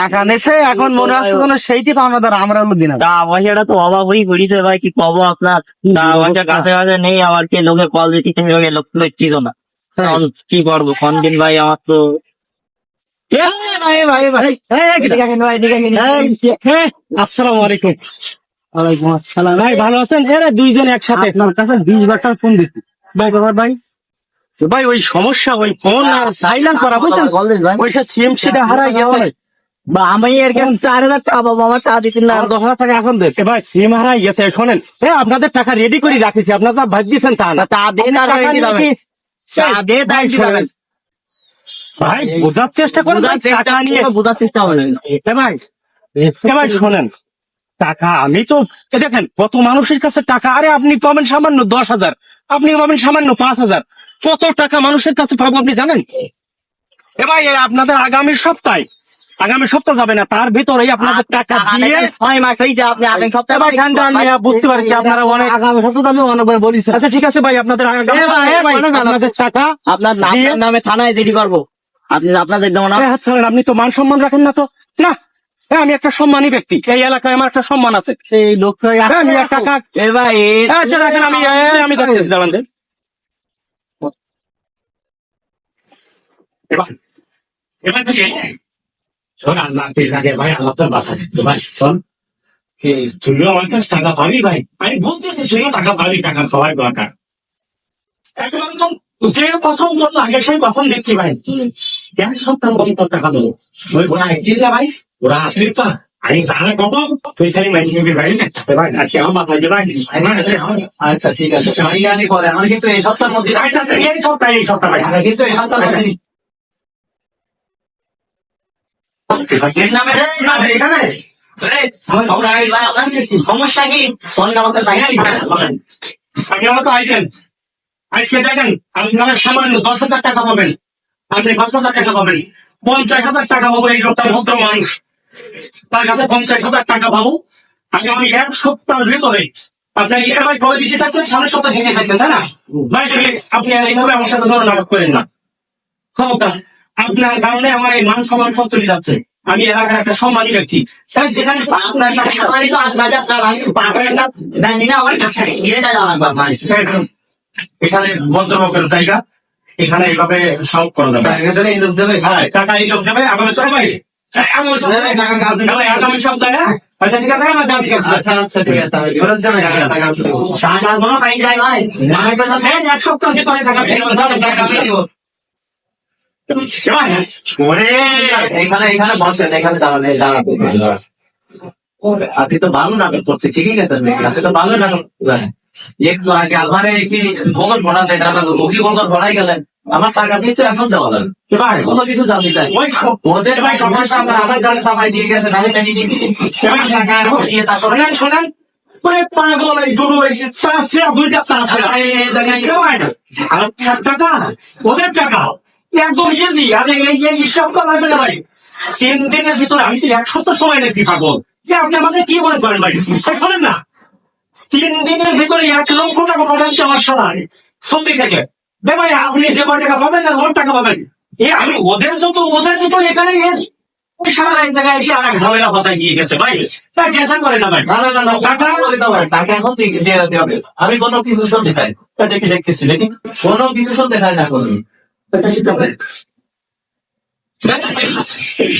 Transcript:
টাকা নেছে এখন মনে হচ্ছে যেন সেইটি পাওনা দ্বারা আমরা হলো দিন। তা পয়সাটা তো অভাব হয়ে পড়িছে ভাই কি আপনার? তা পয়সা কাছে কাছে নেই আমার কে লোকে কল দিতে লোকে লোক লইছিস না। কি করব? দিন ভাই আমার তো। আসসালামু আলাইকুম। ওয়ালাইকুম আসসালাম। ভাই ভালো আছেন? এরা দুইজন একসাথে। আপনার কাছে বিশ বার ফোন দিচ্ছি ভাই বাবার ভাই। ভাই ওই সমস্যা ওই ফোন আর সাইলেন্ট করা বুঝছেন? ওইটা সিএমসিটা হারাই গেছে আমি এর কাছে চার হাজার টাকা পাবো আমার টাকা দিতেন না। দশ হাজার টাকা এখন দেন। ভাই সিম হারাই গেছে শোনেন। এ আপনাদের টাকা রেডি করে রাখিছি আপনারা ভাগ দিয়েছেন তা না। তা তাই ভাই, শোনেন। ভাই বোঝার চেষ্টা করেন ভাই, টাকা নিয়ে। বোঝার চেষ্টা হবে ভাই ভাই শোনেন। টাকা আমি তো দেখেন কত মানুষের কাছে টাকা আরে আপনি পাবেন সামান্য দশ হাজার আপনি পাবেন সামান্য পাঁচ হাজার। কত টাকা মানুষের কাছে পাবো আপনি জানেন? এ ভাই আপনাদের আগামী সপ্তাহে আগামী সপ্তাহ যাবে না তার ভিতরেই আপনাদের টাকা দিয়ে ছয় মাস হয়েছে আপনি আগামী সপ্তাহে এবার ঠান্ডা নিয়ে বুঝতে পারছি আপনারা অনেক আগামী সপ্তাহে আমি অনেকবার বলিছি আচ্ছা ঠিক আছে ভাই আপনাদের ভাই, ভাই, টাকা আপনার নাম নামে থানায় রেডি করব। আপনি আপনাদের ছাড়েন, আপনি তো মান সম্মান রাখেন না তো। না আমি একটা সম্মানী ব্যক্তি। এই এলাকায় আমার একটা সম্মান আছে। এই লোকটা এ, আমি টাকা এ ভাই আচ্ছা রাখেন আমি আমি দেখতেছি দাঁড়ান দেন। এবার এবার ভাই আল্লাহ তোর বাসা শোন তুইও আমার কাছে টাকা পাবি ভাই আমি বলতেছি তুইও টাকা পাবি টাকা সবাই দরকার একদম যে পছন্দ লাগে সেই পছন্দ দিচ্ছি ভাই এক সপ্তাহ মতো তোর টাকা দেবো ওই ওরা একটি ভাই ওরা পা আমি জানা কব তুই খালি মাইনি নিবি ভাই ভাই আর কেমন মাথায় যে ভাই আচ্ছা ঠিক আছে। আমি জানি করে আমার কিন্তু এই সপ্তাহের মধ্যে আচ্ছা, আচ্ছা, এই সপ্তাহে এই সপ্তাহে ভাই কিন্তু এই সপ্তাহের সমস্যা কি আপনি আইছেন আজকে দেখেন আপনারা সামান্য দশ হাজার টাকা পাবেন আপনি পাঁচ হাজার টাকা পাবেন পঞ্চাশ হাজার টাকা পাবো এই লোকটা ভদ্র মানুষ তার কাছে পঞ্চাশ হাজার টাকা পাবো আগামী এক সপ্তাহের ভিতরে দিতে তাই না আপনি এইভাবে আমার সাথে করেন না আপনার কারণে আমার এই মান সম্মান চলে যাচ্ছে। আমি এলাকার একটা সম্মানী ব্যক্তি। তাই যেখানে আপনার সাথে সবাই তো আপনার কাছে আমি পাশের না জানি না আমার কাছে গিয়ে যা আমার বাবা এখানে ভদ্রলোকের জায়গা। এখানে এইভাবে সব করা যাবে। এখানে এই লোক দেবে। হ্যাঁ টাকা এই লোক দেবে আগামী সবাই। আগামী সপ্তাহে ভাই, হ্যাঁ? আচ্ছা ঠিক আছে আমার ঠিক আছে আচ্ছা আচ্ছা ঠিক আছে আমি দেবে ভাই। হ্যাঁ, এক সপ্তাহ ভিতরে টাকা টাকা আমি ভাই, এখানে এখানে বসেন এখানে দাঁড়ালে দাঁড়াবে আপনি তো ভালো নাটক করতে ঠিকই গেছেন আপনি তো ভালো নাটক একটু আগে আমার কি ভোগল দেয় টাকা মুখি ভোগল ভরাই গেলেন। আমার টাকা দিতে এখন দেওয়া ভাই কোনো কিছু জানি চাই। ওই ওদের ভাই সমস্যা আমরা গাড়ি সাফাই দিয়ে গেছেন আমি জানি দিয়ে শোনেন শোনেন। পাগল এই দুটো দুইটা ওদের টাকা। একদম ইজি আরে এই এই হিসাব তো লাগবে না ভাই। তিন দিনের ভিতরে আমি তো এক সপ্তাহ সময় নিয়েছি পাগল। আপনি আমাকে কি মনে করেন ভাই? শোনেন না। তিন দিনের ভিতরে এক লক্ষ টাকা আমার সময় সন্ধি থেকে। ভাই আপনি যে কয় টাকা পাবেন আর ওর টাকা পাবেন। এ আমি ওদের যত ওদের যত এখানে সারা এক জায়গায় এসে আর এক ঝামেলা গিয়ে গেছে ভাই। তাই টেনশন করে না ভাই। না না না না টাকা বলে দাও টাকা এখন দিয়ে দিয়ে দিতে হবে। আমি কোনো কিছু শুনতে চাই দেখি দেখতেছি দেখি। কোনো কিছু শুনতে চাই না কোনো। He was also a member of the Society of Antiquarians.